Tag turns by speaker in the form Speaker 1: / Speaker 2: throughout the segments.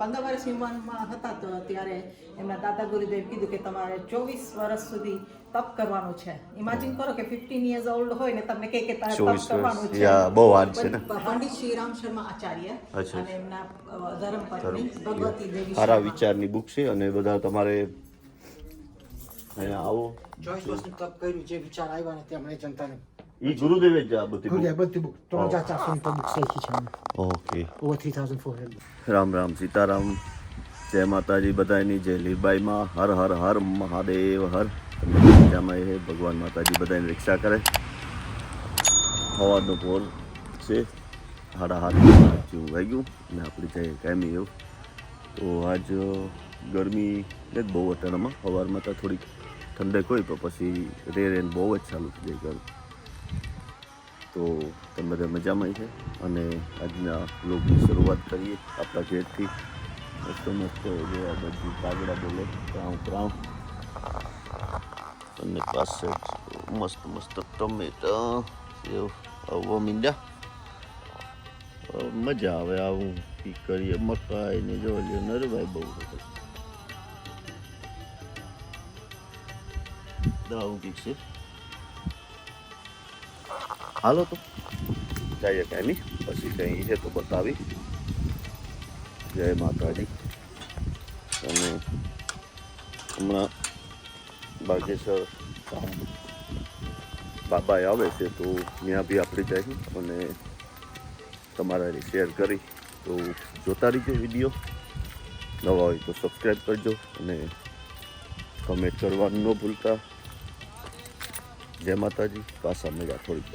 Speaker 1: પંદર વર્ષ યુવાનમાં હતા તો ત્યારે એમના દાદા ગુરુદેવ કીધું કે તમારે ચોવીસ વર્ષ સુધી તપ કરવાનું છે. ઇમેજિન કરો કે ફિફ્ટીન યર્સ ઓલ્ડ હોય ને તમને કહે કે તારે તપ કરવાનું છે.
Speaker 2: બહુ hard છે
Speaker 1: પંડિત શ્રીરામ શર્મા આચાર્ય અને એમના ધર્મપત્ની ભગવતી દેવી
Speaker 2: સારા વિચારની બુક છે અને બધા તમારે અહીંયા આવો.
Speaker 3: ચોવીસ વર્ષનું તપ કર્યું જે વિચાર આવ્યા ને તે હમણાં જનતાને
Speaker 2: એ ગુરુદેવે જ આ બધી
Speaker 3: ગુરુદેવ
Speaker 2: book.
Speaker 3: બધી બુક ત્રણ હજાર ચારસો ની બુક્સ લખી છે એમને
Speaker 2: okay.
Speaker 3: Over three thousand four hundred
Speaker 2: Ram Ram Sitaram. જય માતાજી બધાની જય લીબાઈમાં હર હર હર મહાદેવ હર. તમે મજામાં એ ભગવાન માતાજી બધાની રક્ષા કરે. સવારનો પોર છે. હાડા હાથ જેવું વાગ્યું ને આપણી જાય કાયમી એવું. તો આજ ગરમી ને જ બહુ અટાણામાં. સવારમાં તો થોડીક ઠંડક હોય પણ પછી રે રેન બહુ જ ચાલુ થઈ જાય ગરમ. તો તમે બધા મજામાં છે? અને આજના બ્લોગની શરૂઆત કરીએ આપણા ઘેરથી. મસ્તો મસ્તો આ બધી કાગડા બોલે, ક્રાઉ ક્રાઉ. અને પાસે મસ્ત મસ્ત ટમેટા. આવવા મીંડા. મજા આવે આવું પીક કરીએ. મકાઈ ને જો નરભાઈ બહુ બધું. આવું કંઈક છે હાલો તો. જઈએ કાંઈ નહીં પછી કંઈ છે તો બતાવી. જય માતાજી. અને હમણાં બાગેશ્વર ગામ બાબાએ આવે છે તો ત્યાં બી આપણે જઈએ અને તમારા શેર કરી. તો જોતા રહીજો વીડિયો. નવા હોય તો સબસ્ક્રાઈબ કરજો અને કમેન્ટ કરવાનું ન ભૂલતા. જય માતાજી. પાછા મળ્યા થોડીક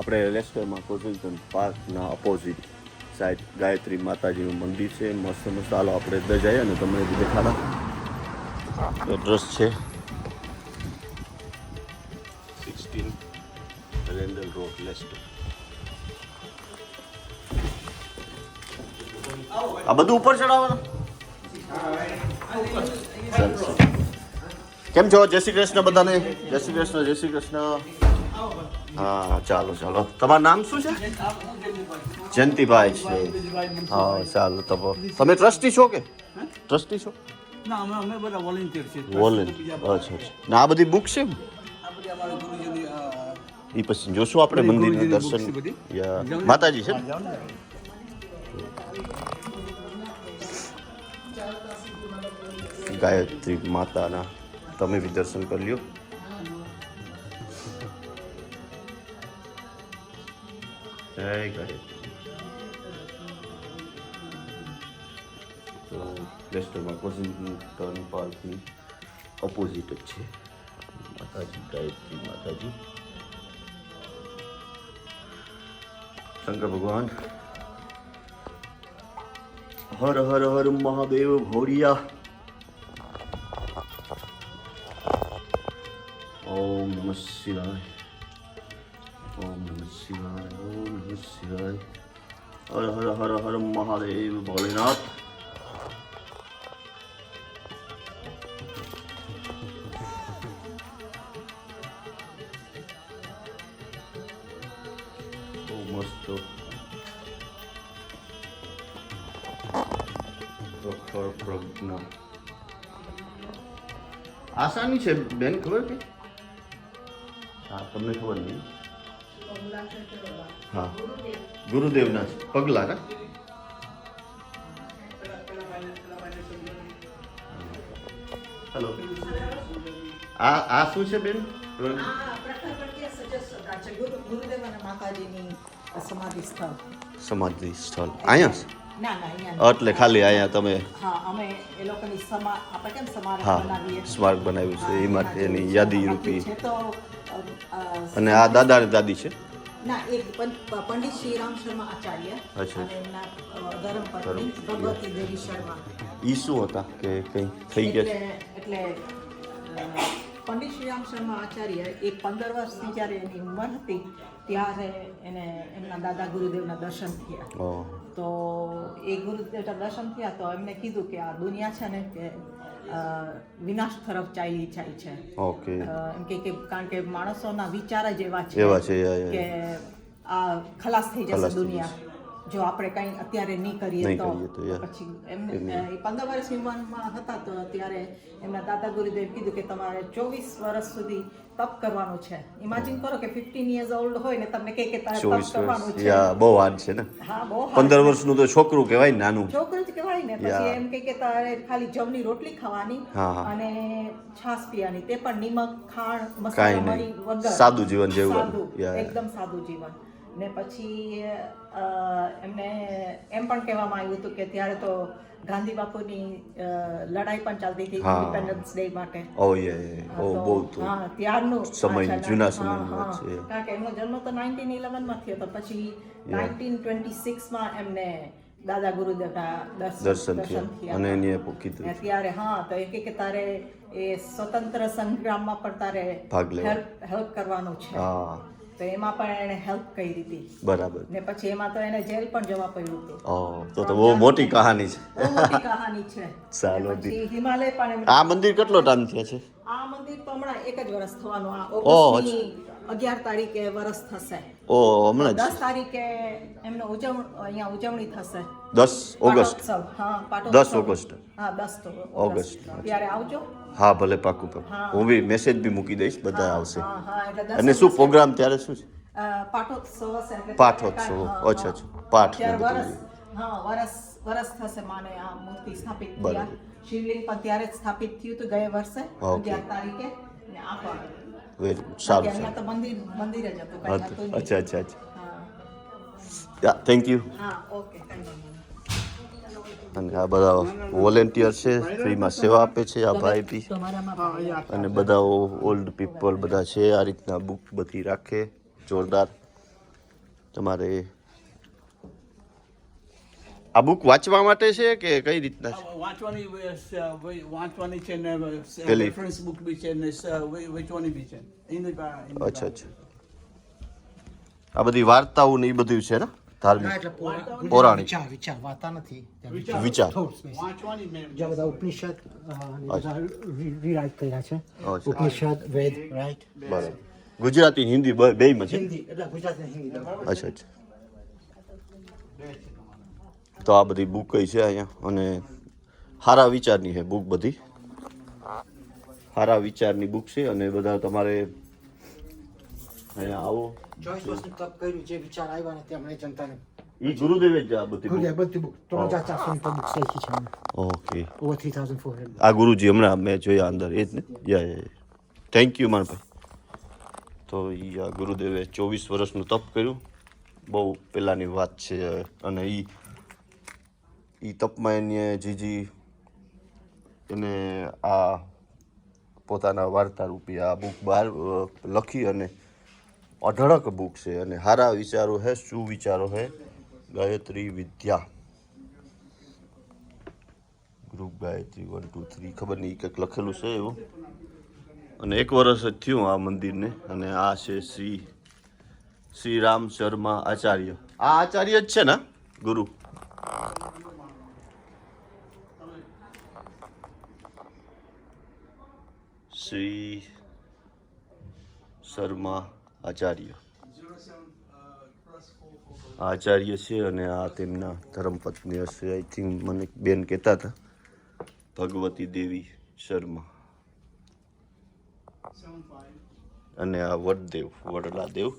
Speaker 2: આપણે લેસ્ટરમાં કોઝિંગટન પાર્કના અપોઝિટ સાઈડ ગાયત્રી માતાજીનું મંદિર છે. મસ્ત મસ્ત. હાલો આપણે અંદર જઈએ અને તમને દેખાડા. એડ્રેસ છે. સિક્સટીન રેન્ડલ રોડ લેસ્ટર આ બધું ઉપર ચડાવવાનું? કેમ છો? જય શ્રી કૃષ્ણ બધાને. જય શ્રી કૃષ્ણ જય શ્રી કૃષ્ણ. હા ચાલો ચાલો. તમારું નામ શું છે? જયંતિભાઈ છે. હા ચાલો તો તમે ટ્રસ્ટી છો કે? ટ્રસ્ટી છો?
Speaker 4: વોલેન્ટિયર
Speaker 2: અચ્છા અચ્છા. આ બધી બુક છે એ પછી જોશું આપણે મંદિરના દર્શન. માતાજી છે. ગાયત્રી માતાના તમે બી દર્શન કરી લ્યો જય ગાયત્રી તો લેસ્ટરમાં કોઝિંગટન પાર્કની ઓપોઝિટ જ છે માતાજી ગાયત્રી માતાજી શંકર ભગવાન હર હર હર મહાદેવ ભોરિયા ઓમ નમઃ શિવાય ઓમ નમઃ શિવાય ઓમ નમઃ શિવાય હર હર હર હર મહાદેવ ભોલેનાથ બહુ મસ્ત પ્રખર પ્રજ્ઞા આસાની છે બેન ખબર કે હા તમને ખબર નહીં હા. ગુરુદેવના છે પગલા કા હેલો. આ આ શું છે બેન?
Speaker 1: આ પ્રખર પ્રત્યે સજસ્વતા છે. ગુરુ ગુરુદેવ અને માતાજીની સમાધિ સ્થળ
Speaker 2: સમાધિ સ્થળ અહીંયા છે?
Speaker 1: ના ના અહીંયા
Speaker 2: એટલે ખાલી અહીંયા તમે
Speaker 1: હા અમે એ લોકોની સમા આપણે કેમ સ્મારક
Speaker 2: હા
Speaker 1: બનાવીએ?
Speaker 2: સ્મારક બનાવ્યું છે. એ માટેની
Speaker 1: હા,
Speaker 2: યાદી
Speaker 1: બાકી
Speaker 2: રૂપી
Speaker 1: છે તો અ, અ,
Speaker 2: અને આ દાદા અને દાદી છે?
Speaker 1: ના એક પંડિત શ્રીરામ શર્મા આચાર્ય
Speaker 2: અચ્છા.
Speaker 1: ધર્મ ધર્મપત્ની ભગવતી દેવી શર્મા.
Speaker 2: ઈ શું હતા કે કઈ થઈ ગયા
Speaker 1: એટલે પંડિત શ્રી શ્રીરામ શર્મા આચાર્ય એ પંદર વર્ષની જ્યારે એની ઉંમર હતી ત્યારે એને એમના દાદા ગુરુદેવના દર્શન થયા. તો એ ગુરુદેવ દર્શન થયા તો એમને કીધું કે આ દુનિયા છે ને કે વિનાશ તરફ ચાલી જાય છે.
Speaker 2: ઓકે.
Speaker 1: એમ કે કે કારણ કે માણસોના વિચાર જ એવા છે
Speaker 2: એવા છે.
Speaker 1: કે આ ખલાસ થઈ જશે. દુનિયા. જો આપણે કંઈ અત્યારે નહીં કરીએ તો. પછી એમને એ પંદર વર્ષ ઉંમરમાં હતા તો ત્યારે એમના દાદા ગુરુદેવ કીધું કે તમારે ચોવીસ વર્ષ સુધી તપ કરવાનું છે. ઇમેજિન કરો કે ફિફ્ટીન યર્સ ઓલ્ડ હોય ને તમને કે કે તારે તપ કરવાનું છે.
Speaker 2: બહુ હાર્ડ છે ને?
Speaker 1: હા બહુ
Speaker 2: પંદર વર્ષનું તો છોકરું કહેવાય નાનું.
Speaker 1: છોકરું જ કહેવાય ને પછી એમ કે કે તારે ખાલી જવની રોટલી ખાવાની. અને છાશ પીવાની. તે પણ નિમક ખાણ મસાલા વગર.
Speaker 2: સાદું જીવન yeah.
Speaker 1: એકદમ સાદું જીવન. ને પછી એમને એમ પણ કહેવામાં આવ્યું હતું કે ત્યારે તો ગાંધી બાપુની લડાઈ પણ ચાલતી હતી ઇન્ડિપેન્ડન્સ ડે માટે.
Speaker 2: ઓ યે ઓ બહુ તો
Speaker 1: હા ત્યારનો સમય
Speaker 2: જૂના સમયની. છે.
Speaker 1: કારણ કે એમનો જન્મ તો નાઇન્ટીન ઇલેવનમાં થયો તો પછી નાઇન્ટીનમાં સિક્સમાં એમને દાદા ગુરુદેવના દર્શન
Speaker 2: થયા અને એની કીધું.
Speaker 1: ત્યારે હા તો એ કહે કે તારે એ સ્વતંત્ર સંગ્રામમાં પણ તારે
Speaker 2: ભાગ
Speaker 1: હેલ્પ હેલ્પ કરવાનું છે.
Speaker 2: હા.
Speaker 1: તો એમાં પણ એને હેલ્પ કરી દીધી.
Speaker 2: બરાબર.
Speaker 1: ને પછી એમાં તો એને જેલ પણ જવા પડ્યું હતું.
Speaker 2: ઓ તો તો બહુ મોટી કહાની છે.
Speaker 1: મોટી કહાની છે.
Speaker 2: ચાલો,
Speaker 1: ને હિમાલય પણ
Speaker 2: આ મંદિર કેટલો ટાઈમ થયો છે?
Speaker 1: આ મંદિર તો હમણાં એક જ વર્ષ થવાનું આ ઓગસ્ટની અગિયાર તારીખે વર્ષ થશે.
Speaker 2: ઓ હમણાં જ.
Speaker 1: દસ તારીખે એમનો ઉજવણ અહીંયા ઉજવણી થશે.
Speaker 2: દસ ઓગસ્ટ?
Speaker 1: હા
Speaker 2: દસ ઓગસ્ટ.
Speaker 1: હા દસ
Speaker 2: ઓગસ્ટ.
Speaker 1: ત્યારે આવજો.
Speaker 2: હા ભલે પાકું પાકું.
Speaker 1: હું.
Speaker 2: બી મેસેજ બી મૂકી દઈશ બધા આવશે. અને શું પ્રોગ્રામ ત્યારે શું છે? પાઠોત્સવ
Speaker 1: પાઠોત્સવ.
Speaker 2: અચ્છા, અચ્છા. પાઠ.
Speaker 1: વરસ હા વરસ વરસ થશે માને આ મૂર્તિ સ્થાપિત. થયા. શિવલિંગ પણ ત્યારે જ સ્થાપિત થયું હતું ગયા વર્ષે અગિયાર તારીખે. ને આ પણ.
Speaker 2: વેરી
Speaker 1: ગુડ
Speaker 2: સારું સારું. અચ્છા અચ્છા અચ્છા. Yeah thank you. અને આ બધા વોલેન્ટિયર છે ફ્રીમાં સેવા આપે છે આ ભાઈ બી અને બધા ઓલ્ડ પીપલ બધા છે આ રીતના બુક બધી રાખે જોરદાર. તમારે આ બુક વાંચવા માટે છે કે કઈ રીતના છે?
Speaker 4: વાંચવાની વાંચવાની છે ને રેફરન્સ બુક બી છે ને વેચવાની બી છે. એની
Speaker 2: અચ્છા અચ્છા. આ બધી વાર્તાઓ ને એ બધું છે ને? ધાર્મિક.
Speaker 3: પૌરાણિક. વિચાર વિચાર વાર્તા નથી.
Speaker 4: વિચાર.
Speaker 2: વિચાર.
Speaker 4: વાંચવાની મેં
Speaker 3: જ્યાં બધા ઉપનિષદ રીરાઇટ કર્યા છે. ઉપનિષદ વેદ રાઈટ
Speaker 2: બરાબર. ગુજરાતી હિન્દી બે માં છે?
Speaker 3: હિન્દી એટલે ગુજરાતી હિન્દી.
Speaker 2: અચ્છા અચ્છા. તો આ બધી બુક કઈ છે અહીંયા? અને સારા વિચારની છે બુક બધી. સારા વિચારની બુક છે અને બધા તમારે અહીંયા આવો. એ ગુરુદેવે જ આ બધી
Speaker 3: બધી બુક ત્રણ હજાર ચારસો ની લખી છે
Speaker 2: okay.
Speaker 3: Over three thousand four
Speaker 2: આ ગુરુજી હમણાં મેં જોયા અંદર. એ જ ને? Yeah yeah thank you Manbhai. તો એ આ ગુરુદેવે ચોવીસ વર્ષનું તપ કર્યું. બહુ પહેલાંની વાત છે અને એ એ તપમાં એને જીજી એને આ પોતાના વાર્તા રૂપી આ બુક બહાર લખી અને અઢળક બુક છે અને સારા વિચારો હે વિચારો હે? Gayatri Vidya. Group Gayatri one, two, three, ખબર નહીં કંઈક લખેલું છે એવું. અને એક વર્ષ જ થયું આ મંદિરને અને આ છે શ્રી શ્રી રામ શર્મા આચાર્ય. આ આચાર્ય જ છે ને, ગુરુ? શ્રી શર્મા આચાર્ય. આચાર્ય છે અને આ તેમના ધર્મપત્ની હશે. આઈ થિંક મને બેન કહેતા હતા, ભગવતી દેવી શર્મા. અને આ વડદેવ વડલા દેવ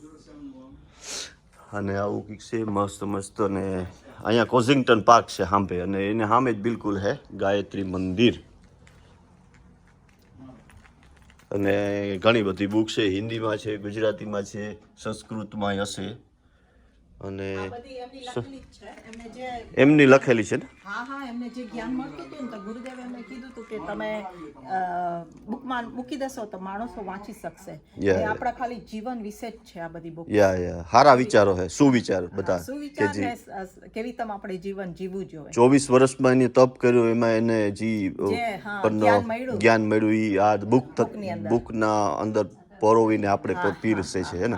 Speaker 2: અને આવું કંઈક છે, મસ્ત મસ્ત. અને અહીંયા કોઝિંગટન પાર્ક છે સાંભે અને એને સામે જ બિલકુલ હે, ગાયત્રી મંદિર. અને ઘણી બધી બુક છે હિન્દીમાં છે ગુજરાતીમાં છે સંસ્કૃતમાં હશે. અને
Speaker 1: એમની લખેલી છે.
Speaker 2: છે ને?
Speaker 1: હા હા એમને જે જ્ઞાન મળતું હતું ને તો ગુરુદેવ એમને કીધું હતું કે તમે બુકમાં મૂકી દેશો તો માણસો વાંચી શકશે. એ આપણા ખાલી જીવન વિશે જ છે આ બધી બુક.
Speaker 2: યા યા સારા વિચારો હે શું વિચાર બધા કે જે
Speaker 1: કેવી તમે આપણે જીવન જીવવું જોઈએ.
Speaker 2: ચોવીસ વર્ષમાં એને તપ કર્યું એમાં એને જે
Speaker 1: જ્ઞાન મળ્યું.
Speaker 2: એ આ બુક
Speaker 1: બુકની અંદર.
Speaker 2: પરોવીને આપણે પીરસે છે હે ને?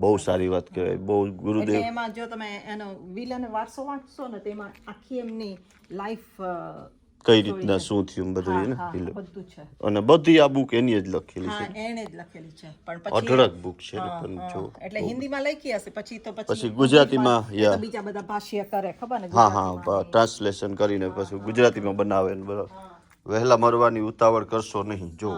Speaker 2: બહુ સારી વાત કહેવાય. બહુ ગુરુદેવ.
Speaker 1: એમાં જો તમે એનો વિલ અને વારસો વાંચશો ને તેમાં આખી એમની લાઈફ
Speaker 2: કઈ રીતના શું થયું બધું એને?
Speaker 1: બધું છે.
Speaker 2: અને બધી આ બુક એની જ લખેલી છે.
Speaker 1: એણે જ લખેલી છે. પણ પછી
Speaker 2: અઢળક બુક છે પણ જો.
Speaker 1: એટલે હિન્દીમાં લખી હશે પછી તો પછી
Speaker 2: પછી ગુજરાતીમાં, યા.
Speaker 1: બીજા બધા ભાષ્ય કરે ખબર ને
Speaker 2: હા હા ટ્રાન્સલેશન કરીને પછી ગુજરાતીમાં બનાવે ને બરાબર. વહેલા મરવાની ઉતાવળ કરશો નહીં જો.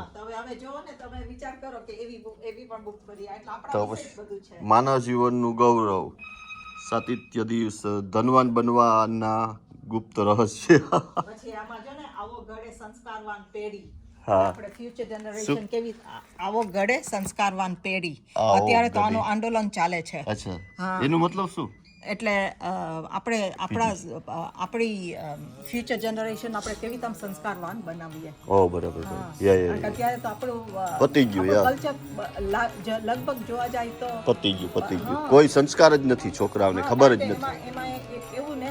Speaker 2: માનવ જીવનનું ગૌરવ સાતિત્ય દિવસ ધનવાન બનવાના ગુપ્ત રહસ્ય.
Speaker 1: આવો ઘડે સંસ્કારવાન પેઢી. અત્યારે તો આનું આંદોલન ચાલે છે.
Speaker 2: અચ્છા.
Speaker 1: હા.
Speaker 2: મતલબ શું?
Speaker 1: એટલે આપણે આપણા આપણી ફ્યુચર જનરેશન આપણે કેવી રીતે સંસ્કારવાન બનાવીએ.
Speaker 2: ઓ બરાબર યા યા
Speaker 1: અત્યારે તો આપણું
Speaker 2: પતી ગયું,
Speaker 1: યાર લગભગ જોવા જાય તો
Speaker 2: પતી ગયું પતી ગયું. કોઈ સંસ્કાર જ નથી છોકરાઓને ખબર જ નથી.
Speaker 1: એમાં એવું ને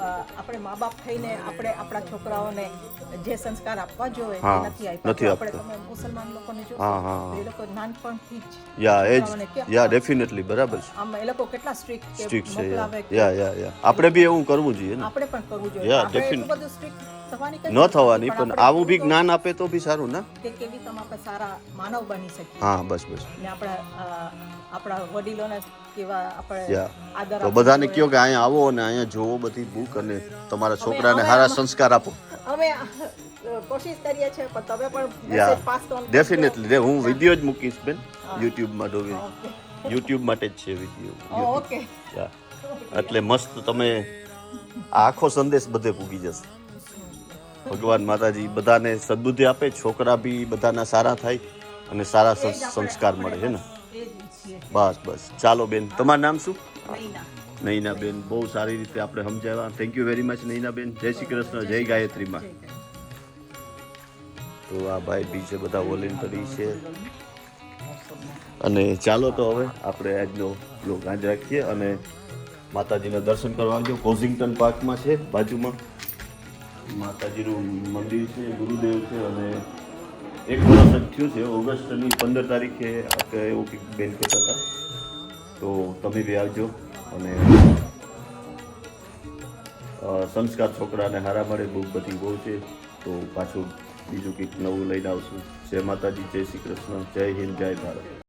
Speaker 1: આપણે મા બાપ થઈને આપણે આપણા છોકરાઓને જે સંસ્કાર આપવા જોઈએ નથી આપતા આપણે. તમે મુસલમાન લોકોને જો
Speaker 2: હા, હા,
Speaker 1: એ લોકો નાનપણથી જ
Speaker 2: યા એ જ. યા ડેફિનેટલી બરાબર છે.
Speaker 1: આમ એ લોકો કેટલા સ્ટ્રિક્ટ
Speaker 2: સ્ટ્રિક્ટ છે યા. યા યા આપણે બી એવું કરવું જોઈએ ને.
Speaker 1: આપણે પણ કરવું જોઈએ. યા
Speaker 2: ડેફિનેટલી
Speaker 1: બધું સ્ટ્રિક્ટ
Speaker 2: ન થવાની પણ આવું બી જ્ઞાન આપે તો બી સારું ના.
Speaker 1: કે કેવી તમે સારા માનવ બની શકીએ.
Speaker 2: હા બસ બસ.
Speaker 1: ને આપણા આપણા વડીલોને કેવા આપણે આદર
Speaker 2: તો બધાને. કયો કે અહીંયા આવો અને અહીંયા જોવો બધી બુક અને તમારા છોકરાને સારા સંસ્કાર આપો.
Speaker 1: અમે કોશિશ કરીએ છીએ પણ તમે પણ on કરજો.
Speaker 2: ડેફિનેટલી હું વીડિયો જ મૂકીશ બેન. યુટ્યુબમાં
Speaker 1: ડોવી
Speaker 2: યુટ્યુબ માટે જ છે વિડિયો
Speaker 1: ઓકે.
Speaker 2: એટલે મસ્ત તમે આખો સંદેશ બધે પૂગી જશે. ભગવાન માતાજી બધાને સદબુદ્ધિ આપે છોકરા બી બધાના સારા થાય અને સારા સંસ્કાર મળે છે ને. બસ બસ. ચાલો બેન તમારું નામ શું?
Speaker 1: નૈના.
Speaker 2: બેન બહુ સારી રીતે આપણે સમજાવ્યા. Thank you very much Naina બેન જય શ્રી કૃષ્ણ જય ગાયત્રીમાં. તો આ ભાઈ બીજે બધા વોલેન્ટરી છે. અને ચાલો તો હવે આપણે આજનો બ્લોગ આજ રાખીએ અને માતાજીના દર્શન કરવા આવજો. કોઝિંગટન પાર્કમાં છે બાજુમાં. માતાજીનું મંદિર છે ગુરુદેવ છે અને એક વર્ષ થયું છે, ઓગસ્ટની પંદર તારીખે આપણે એવું કંઈક બેન કહેતા હતા. તો તમે બી આવજો અને સંસ્કાર છોકરાને હારા મળે, બહુ બધી બહુ છે. તો પાછું બીજું કંઈક નવું લઈને આવશું. જય માતાજી, જય શ્રી કૃષ્ણ, જય હિન્દ, જય ભારત.